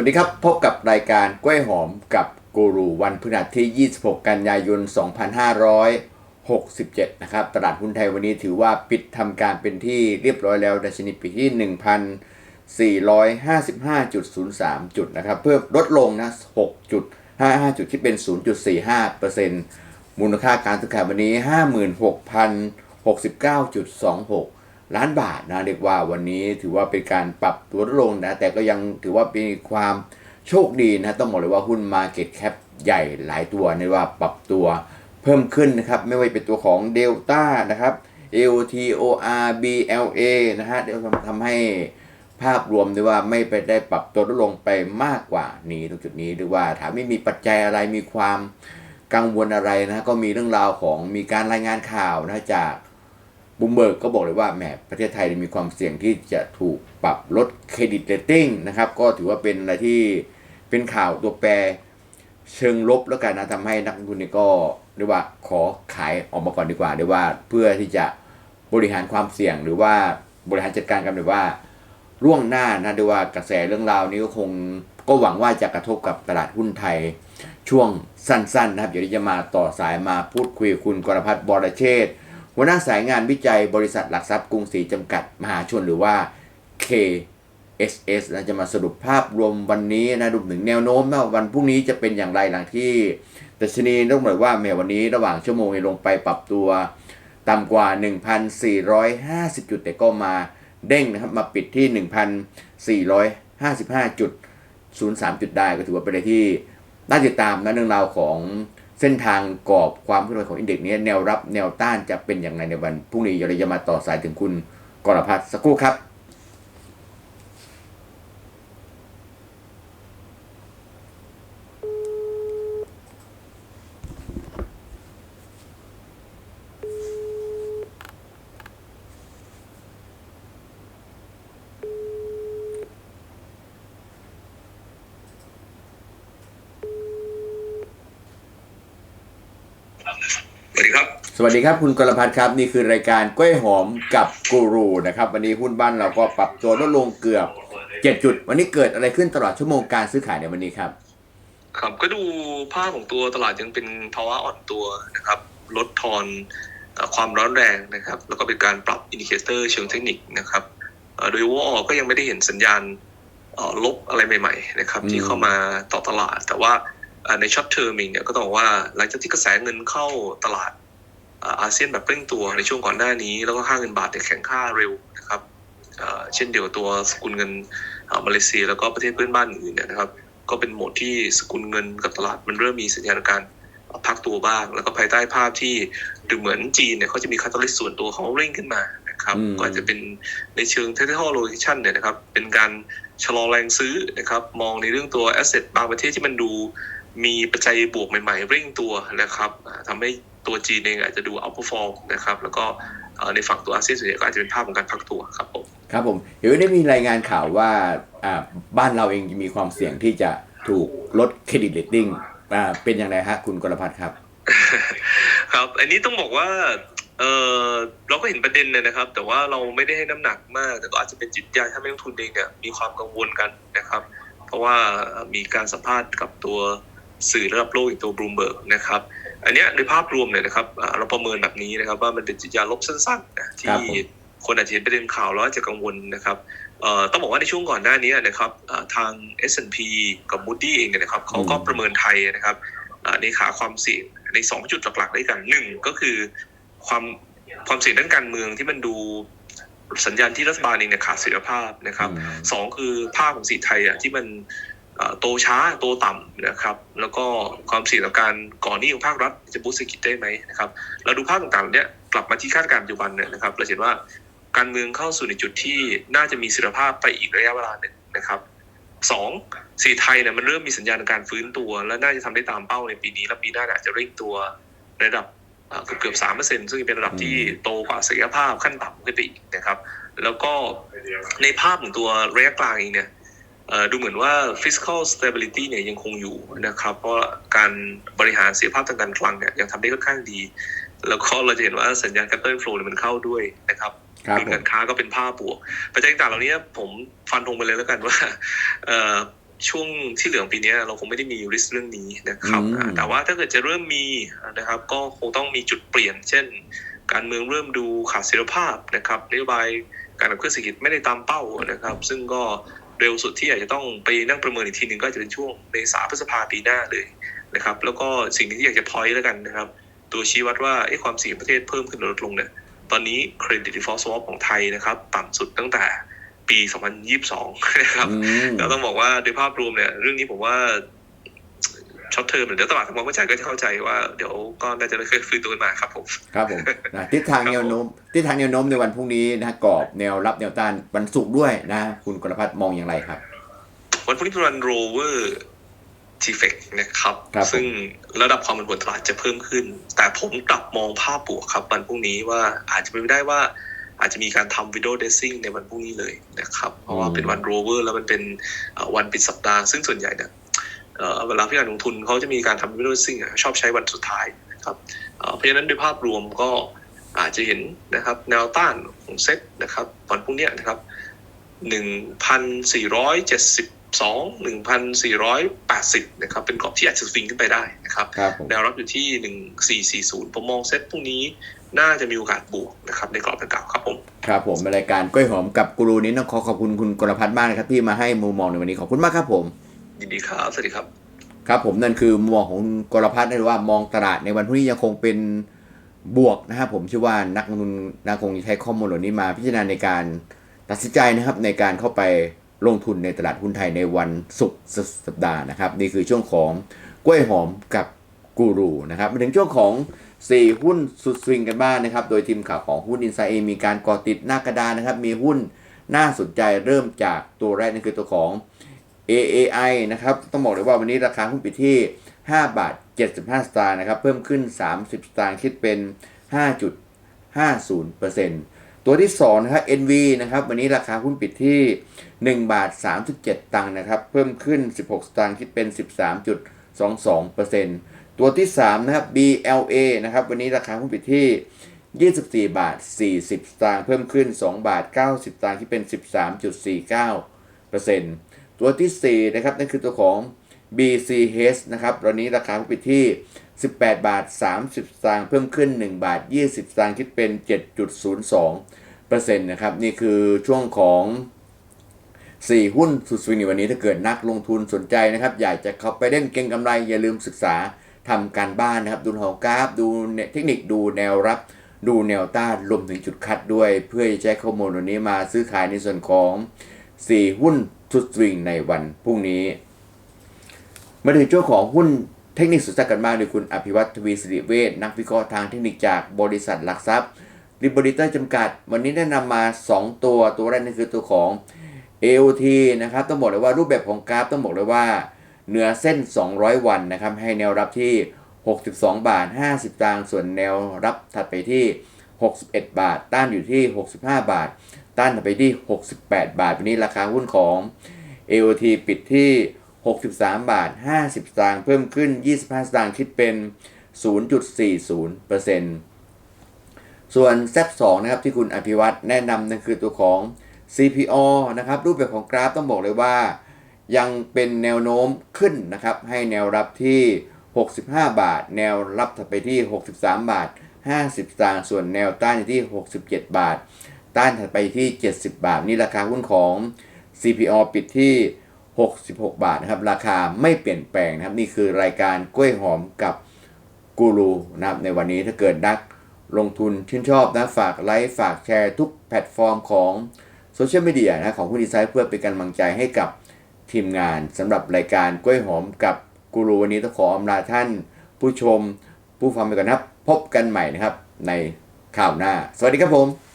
วัสดีครับ พบกับรายการกล้วยหอมกับกูรูวันพฤหัสที่ 26 กันยายน 2567 นะครับ ตลาดหุ้นไทยวันนี้ถือว่าปิดทำการเป็นที่เรียบร้อยแล้วดัชนีปิดที่ 1,455.03 จุดนะครับ เพิ่มลดลงนะ 6.55 จุดที่เป็น 0.45%มูลค่าการซื้อขายวันนี้ 56,069.26 ล้านบาทนะเรียกว่าวันนี้ถือว่าเป็นการปรับตัวลงนะแต่ก็ยังถือว่าเป็นความโชคดีนะต้องบอกเลยว่าหุ้น Market Cap ใหญ่หลายตัวในว่าปรับตัวเพิ่มขึ้นนะครับไม่ว่าเป็นตัวของ Delta นะครับ LTOR BLA นะฮะเดี๋ยวทำให้ภาพรวมด้วยว่าไม่ไปได้ปรับตัวลดลงไปมากกว่านี้ตรงจุดนี้หรือว่าถามไม่มีปัจจัยอะไรมีความกังวลอะไรนะก็มีเรื่องราวของมีการรายงานข่าวนะจาก บูมเบิร์กก็บอกเลยว่าแหมประเทศไทยมีความเสี่ยงที่จะถูกปรับลดเครดิตเรตติ้งนะครับก็ถือว่าเป็นอะไรที่เป็นข่าวตัวแปรเชิงลบแล้วกันนะทำให้นักลงทุนนี่ก็เรียกว่าขอขายออกมาก่อนดีกว่าเรียกว่าเพื่อที่จะบริหารความเสี่ยงหรือว่าบริหารจัดการกันแบบว่าล่วงหน้านะเรียกว่ากระแสเรื่องราวนี้ก็คงก็หวังว่าจะกระทบกับตลาดหุ้นไทยช่วงสั้นๆนะครับเดี๋ยวจะมาต่อสายมาพูดคุยคุณกรพัฒน์บรเชษฐ์ หัวหน้าสายงานวิจัยบริษัทหลักทรัพย์กรุงศรีจำกัดมหาชนหรือว่า KSS นะจะมาสรุปภาพรวมวันนี้นะดูถึงแนวโน้มว่าวันพรุ่งนี้จะเป็นอย่างไรหลังที่ดัชนีต้องบอกว่าแม้วันนี้ระหว่างชั่วโมงลงไปปรับตัวต่ำกว่า 1,450 จุดแต่ก็มาเด้งนะครับมาปิดที่ 1,455จุด03 จุดได้ก็ถือว่าเป็นอะไรที่น่าติดตามนะเรื่องราวของ เส้นทางกรอบความเคลื่อนไหวของอินเด็กซ์นี้แนวรับแนวต้านจะเป็นอย่างไรในวันพรุ่งนี้เราจะมาต่อสายถึงคุณกรพัฒน์สักครู่ครับ สวั สดีครับสวัสดีครับคุณกรพัฒน์ครับนี่คือรายการกล้วยหอมกับกูรูนะครับวันนี้หุ้นบ้านเราก็ปรับตัวลดลงเกือบ7จุด วันนี้เกิดอะไรขึ้นตลอดชั่วโมงการซื้อขายในวันนี้ครับ ครับก็ดูภาพของตัวตลาดยังเป็นภาวะอ่อนตัวนะครับลดทอนเอ่อความร้อนแรงนะครับ แล้วก็เป็นการปรับอินดิเคเตอร์เชิงเทคนิคนะครับเอ่อโดยว่าก็ยังไม่ได้เห็นสัญญาณเอ่อลบอะไรใหม่ ๆ นะครับอืมที่เข้ามาต่อตลาด แต่ว่าเอ่อในช็อตเทอร์มเองเนี่ยก็ต้องบอกว่าหลังจากที่กระแสเงินเข้าตลาดเอ่ออาเซียนแบบเร่งตัวในช่วงก่อนหน้านี้ แล้วก็ค่าเงินบาทเนี่ยแข็งค่าเร็วนะครับเอ่อเช่นเดียวกับตัวสกุลเงินเอ่อมาเลเซีย แล้วก็ประเทศเพื่อนบ้านอื่นเนี่ยนะครับ ก็เป็นโหมดที่สกุลเงินกับตลาดมันเริ่มมีสัญญาณการพักตัวบ้าง แล้วก็ภายใต้ภาพที่ดูเหมือนจีนเนี่ยเขาจะมีคาตาลิสต์ส่วนตัวเขาเร่งขึ้นมานะครับอืมก็อาจจะเป็นในเชิง technical allocation เนี่ยนะครับเป็นการชะลอแรงซื้อนะครับมองในเรื่องตัว asset บางประเทศที่มันดูมีปัจจัยบวกใหม่ ๆ เร่งตัวนะครับอ่าทำให้ ตัวจีนเองอาจจะดู outperform นะครับ แล้วก็เอ่อในฝั่งตัวอาเซียนส่วนใหญ่ก็อาจจะเป็นภาพของการพักตัวครับผมครับผมเดี๋ยวได้มีรายงานข่าวว่าอ่าบ้านเราเองมีความเสี่ยงที่จะถูกลดเครดิตเรตติ้งอ่าเป็นอย่างไรฮะคุณกรพัฒน์ครับ ครับ อันนี้ต้องบอกว่าเออเราก็เห็นประเด็นเลยนะครับ แต่ว่าเราไม่ได้ให้น้ำหนักมาก แต่ก็อาจจะเป็นจิตใจถ้าไม่ลงทุนเองเนี่ยมีความกังวลกันนะครับ เพราะว่ามีการสัมภาษณ์กับตัวสื่อระดับโลกอีกตัวบลูมเบิร์กนะครับ อันเนี้ยในภาพรวมเนี่ยนะครับอ่าเราประเมินแบบนี้นะครับ ว่ามันเป็นจิตยาลบสั้นๆนะครัที่บผมคนอาจจะเห็นประเด็นข่าวแล้วอาจจะกังวลนะครับเอ่อต้องบอกว่าในช่วงก่อนหน้านี้นะครับอ่าทาง S&P กับ Moody เองเนี่ยนะครับเขาก็ประเมินไทยนะครับอ่าในขาความเสี่ยงในสองจุดหลักๆด้วยกันหนึ่งก็คือความความเสี่ยงด้านการเมืองที่มันดูสัญญาณที่รัฐบาลเองเนี่ยขาดเสถียรภาพนะครับอืมสองคือภาพของสีไทยอะที่มันเอ่อ โตช้าโตต่ำนะครับ แล้วก็ความเสี่ยงต่อการก่อหนี้ของภาครัฐจะบูสต์เศรษฐกิจได้ไหมนะครับเราดูภาพต่างๆเนี้ยกลับมาที่คาดการณ์ปัจจุบันเนี่ยนะครับเราเห็นว่าการเมืองเข้าสู่ในจุดที่น่าจะมีเสถียรภาพไปอีกระยะเวลาหนึ่งนะครับสองสีไทยเนี่ยมันเริ่มมีสัญญาณการฟื้นตัว และน่าจะทำได้ตามเป้าในปีนี้ และปีหน้าอาจจะเร่งตัวในระดับเกือบเกือบสามเปอร์เซ็นต์ซึ่งเป็นระดับที่โตกว่าศักยภาพขั้นต่ำขึ้นไปอีกนะครับ แล้วก็ในภาพของตัวระยะกลางเองเนี่ย ดูเหมือนว่า fiscal stability เนี่ยยังคงอยู่นะครับ เพราะการบริหารเสียภาพทางการคลังเนี่ยยังทำได้ค่อนข้างดี แล้วก็เราจะเห็นว่าสัญญาณ capital flow เนี่ยมันเข้าด้วยนะครับครับดุลผมการค้าก็เป็นภาพบวกปัจจัยต่างๆเหล่านี้ผมฟันธงไปเลยแล้วกันว่าเอ่อช่วงที่เหลือของปีเนี้ยเราคงไม่ได้มีริสเรื่องนี้นะครับอืมอ่าแต่ว่าถ้าเกิดจะเริ่มมีนะครับ ก็คงต้องมีจุดเปลี่ยน เช่น การเมืองเริ่มดูขาดเสถียรภาพนะครับนโยบายการขับเคลื่อนเศรษฐกิจไม่ได้ตามเป้านะครับ ซึ่งก็ เร็วสุดที่อาจจะต้องไปนั่งประเมินอีกทีหนึ่งก็จะเป็นช่วงเมษาพฤษภาปีหน้าเลยนะครับ แล้วก็สิ่งที่อยากจะพอยต์แล้วกันนะครับ ตัวชี้วัดว่าเอ๊ะความเสี่ยงประเทศเพิ่มขึ้นหรือลดลงเนี่ยตอนนี้เครดิต default swap ของไทยนะครับ ต่ำสุดตั้งแต่ปี 2022 นะครับอืมเราต้องบอกว่าโดยภาพรวมเนี่ยเรื่องนี้ผมว่า ช็อตเทอมเดี๋ยวตลาดทำความเข้าใจก็จะเข้าใจว่าเดี๋ยวก็น่าจะได้ฟื้นตัวขึ้นมาครับผมครับผมนะทิศทางแนวโน้มทิศทางแนวโน้มในวันพรุ่งนี้นะกรอบแนวรับแนวต้านวันศุกร์ด้วยนะ คุณกรพัฒน์มองอย่างไรครับ วันพรุ่งนี้เป็นวันโรเวอร์ทีเฟกนะครับครับผมซึ่งระดับความผันผวนตลาดจะเพิ่มขึ้น แต่ผมกลับมองภาพบวกครับวันพรุ่งนี้ว่าอาจจะเป็นไปได้ว่าอาจจะมีการทำวิดีโอเดซซิ่งในวันพรุ่งนี้เลยนะครับ เพราะว่าเป็นวันโรเวอร์แล้วมันเป็นเอ่อวันปิดสัปดาห์ ซึ่งส่วนใหญ่เนี่ย เอ่อเวลาพี่การลงทุนเขาจะมีการทำวิดีโอเดซซิ่งชอบใช้วันสุดท้ายนะครับเอ่อเพราะฉะนั้นโดยภาพรวมก็อาจจะเห็นนะครับแนวต้านของเซ็ตนะครับวันพรุ่งเนี้ยนะครับหนึ่งพันสี่ร้อยเจ็ดสิบสองหนึ่งพันสี่ร้อยแปดสิบนะครับ เป็นกรอบที่อาจจะสวิงขึ้นไปได้นะครับครับผมแนวรับอยู่ที่หนึ่งสี่สี่ศูนย์ผมมองเซ็ตพรุ่งนี้น่าจะมีโอกาสบวกนะครับในกรอบดังกล่าวครับผม ครับผมในรายการกล้วยหอมกับกูรูนี้ต้องขอขอบคุณคุณกรพัฒน์มากนะครับที่มาให้มุมมองในวันนี้ขอบคุณมากครับผม ยินดีครับ สวัสดีครับ ครับผมนั่นคือมุมมองของกรพัฒน์นะว่ามองตลาดในวันพรุ่งนี้ยังคงเป็นบวกนะครับผมเชื่อว่านักลงทุนนักคงใช้ข้อมูลเหล่านี้มาพิจารณาในการตัดสินใจนะครับในการเข้าไปลงทุนในตลาดหุ้นไทยในวันศุกร์สสัปดาห์นะครับ นี่คือช่วงของกล้วยหอมกับกูรูนะครับมาถึงช่วงของ 4 หุ้นสุดสวิงกันบ้างนะครับ โดยทีมข่าวของหุ้นอินไซเองมีการก่อติดหน้ากระดานนะครับ มีหุ้นน่าสนใจเริ่มจากตัวแรกนั่นคือตัวของ AAI นะครับต้องบอกเลยว่าวันนี้ราคาหุ้นปิดที่ 5 บาท 75 สตางค์นะครับเพิ่มขึ้น 30 สตางค์คิดเป็น 5.50%ตัวที่2นะครับ NV นะครับวันนี้ราคาหุ้นปิดที่ 1 บาท 37 ตังค์นะครับเพิ่มขึ้น 16 สตางค์คิดเป็น 13.22%ตัวที่3นะครับ BLA นะครับวันนี้ราคาหุ้นปิดที่ 24 บาท 40 สตางค์เพิ่มขึ้น 2 บาท 90 สตางค์ที่เป็น 13.49%ตั ตัวที่4นะครับนั่นคือตัวของ BCH นะครับตอนนี้ราคาปิดที่ 18 บาท 30สตางค์เพิ่มขึ้น 1 บาท 20สตางค์คิดเป็น 7.02%นะครับนี่คือช่วงของ4 หุ้นสุดสวิงในวันนี้ถ้าเกิดนักลงทุนสนใจนะครับ อยากจะเข้าไปเล่นเก็งกำไร อย่าลืมศึกษาทำการบ้านนะครับ ดูหอกราฟ ดูเทคนิคดูแนวรับ ดูแนวต้านรวมถึงจุดคัดด้วย เพื่อจะใช้ข้อมูลวันนี้มาซื้อขายในส่วนของ 4 หุ้นสุดสวิงในวันพรุ่งนี้ มาถึงช่วงของหุ้นเทคนิคสุดสักกันบ้างโดยคุณอภิวัตทวีสิริเวชนักวิเคราะห์ทางเทคนิคจากบริษัทหลักทรัพย์ริบริเตอร์จำกัด วันนี้ได้นำมา 2 ตัวตัวแรกนั่นคือตัวของ AOT นะครับต้องบอกเลยว่ารูปแบบของกราฟต้องบอกเลยว่าเหนือเส้น 200 วันนะครับให้แนวรับที่ 62 บาท 50ตางส่วนแนวรับถัดไปที่ 61 บาท ต้านอยู่ที่ 65 บาท ต้านไปที่ 68 บาท วันนี้ราคาหุ้นของ AOT ปิดที่ 63 บาท 50 สตางค์เพิ่มขึ้น 25 สตางค์คิดเป็น 0.40%ส่วน Z2 นะครับที่คุณอภิวัตแนะนำนั่นคือตัวของ CPO นะครับรูปแบบของกราฟต้องบอกเลยว่า ยังเป็นแนวโน้มขึ้นนะครับให้แนวรับที่ 65 บาท แนวรับถัดไปที่ 63 บาท 50 สตางค์ส่วนแนวต้านอยู่ที่ 67 บาท ต้านถัดไปที่ 70 บาท นี่ราคาหุ้นของ CPO ปิดที่ 66 บาทนะครับ ราคาไม่เปลี่ยนแปลงนะครับ นี่คือรายการกล้วยหอมกับกูรูนะครับ ในวันนี้ถ้าเกิดนักลงทุนชื่นชอบนะ ฝากไลค์ฝากแชร์ทุกแพลตฟอร์มของโซเชียลมีเดียนะของผู้ดีไซน์เพื่อเป็นกำลังใจให้กับทีมงานสำหรับรายการกล้วยหอมกับกูรูวันนี้ต้องขออำลาท่าน ผู้ชมผู้ฟังไปก่อนนะครับ พบกันใหม่นะครับในข่าวหน้า สวัสดีครับผม